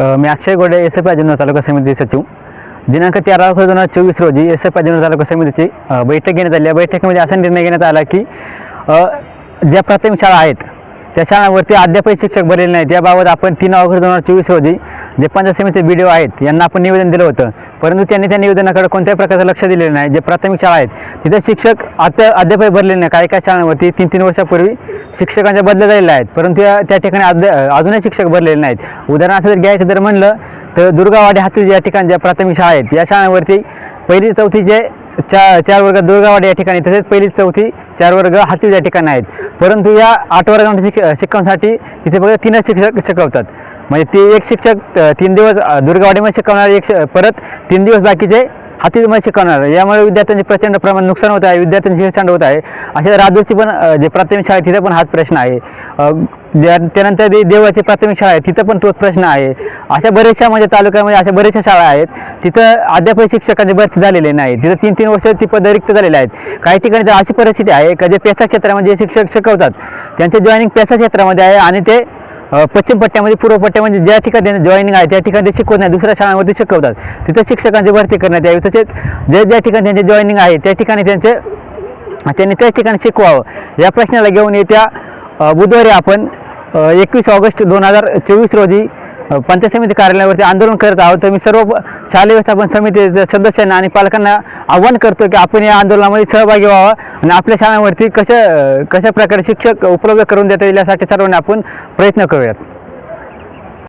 मी अक्षय गोडे S F अजिनोर तालुका समिती सचिव. दिनांक तेरा ऑक्टोबर दोन हजार चोवीस रोजी एस एफ अजिनोर तालुका समितीची बैठक घेण्यात आली. या बैठकीमध्ये असा निर्णय घेण्यात आला की ज्या प्राथमिक शाळा आहेत त्या शाळांवरती अद्यापही शिक्षक भरलेले नाहीत. याबाबत आपण तीन ऑगस्ट दोन हजार चोवीस रोजी जे पंचायत डी ओ आहेत यांना आपण निवेदन दिलं होतं. परंतु त्यांनी त्या निवेदनाकडे कोणत्याही प्रकारचं लक्ष दिलेलं नाही. जे प्राथमिक शाळा आहेत तिथे शिक्षक आता अद्यापही भरलेले नाही. काही काही शाळांवरती तीन तीन वर्षापूर्वी शिक्षकांच्या बदल्या झालेल्या आहेत. परंतु या त्या ठिकाणी अद्या अजूनही शिक्षक भरलेले नाहीत. उदाहरणार्थ जर घ्यायचं जर म्हणलं तर दुर्गावाडी हाती या ठिकाणी ज्या प्राथमिक शाळा आहेत या शाळांवरती पहिली चौथी जे चार चार वर्ग दुर्गावाडी या ठिकाणी तसेच पहिली चौथी चार वर्ग हाती या ठिकाणी आहेत. परंतु या आठ वर्गांच्या शिक शिक्षणासाठी तिथे फक्त तीनच शिक्षक शिकवतात. म्हणजे ते एक शिक्षक तीन दिवस दुर्गावाडीमध्ये शिकवणार एक परत तीन दिवस बाकीचे हातीमध्ये शिकवणार. यामुळे विद्यार्थ्यांचे प्रचंड प्रमाण नुकसान होत आहे विद्यार्थ्यांची हिरसांड होत आहे. अशा राजूरची पण जे प्राथमिक शाळा तिथं तिथे पण हाच प्रश्न आहे. त्यानंतर जे देवाची प्राथमिक शाळा आहे तिथं पण तोच प्रश्न आहे. अशा बऱ्याचशा म्हणजे तालुक्यामध्ये अशा बऱ्याचशा शाळा आहेत तिथं अध्यापक शिक्षकांची भरती झालेली नाही. तिथं तीन तीन वर्ष ती पद रिक्त झालेली आहेत. काही ठिकाणी तर अशी परिस्थिती आहे का जे पेसा क्षेत्रामध्ये शिक्षक शिकवतात त्यांचे जॉईनिंग पेसा क्षेत्रामध्ये आहे आणि ते पश्चिम पट्ट्यामध्ये पूर्व पट्ट्यामध्ये ज्या ठिकाणी जॉईनिंग आहे त्या ठिकाणी शिकवण्यात दुसऱ्या शाळांमध्ये शिकवतात. तिथं शिक्षकांची भरती करण्यात यावी. तसेच जे ज्या ठिकाणी त्यांचे जॉईनिंग आहे त्या ठिकाणी त्यांचे त्यांनी त्याच ठिकाणी शिकवावं. या प्रश्नाला घेऊन येत्या बुधवारी आपण एकवीस ऑगस्ट दोन हजार चोवीस रोजी पंचायत समिती कार्यालयावरती आंदोलन करत आहोत. तर मी सर्व शालेय व्यवस्थापन समिती सदस्यांना आणि पालकांना आव्हान करतो की आपण या आंदोलनामध्ये सहभागी व्हावा आणि आपल्या शाळांवरती कशा कशा प्रकारे शिक्षक उपलब्ध करून देता येईल यासाठी सर्वांनी आपण प्रयत्न करूयात.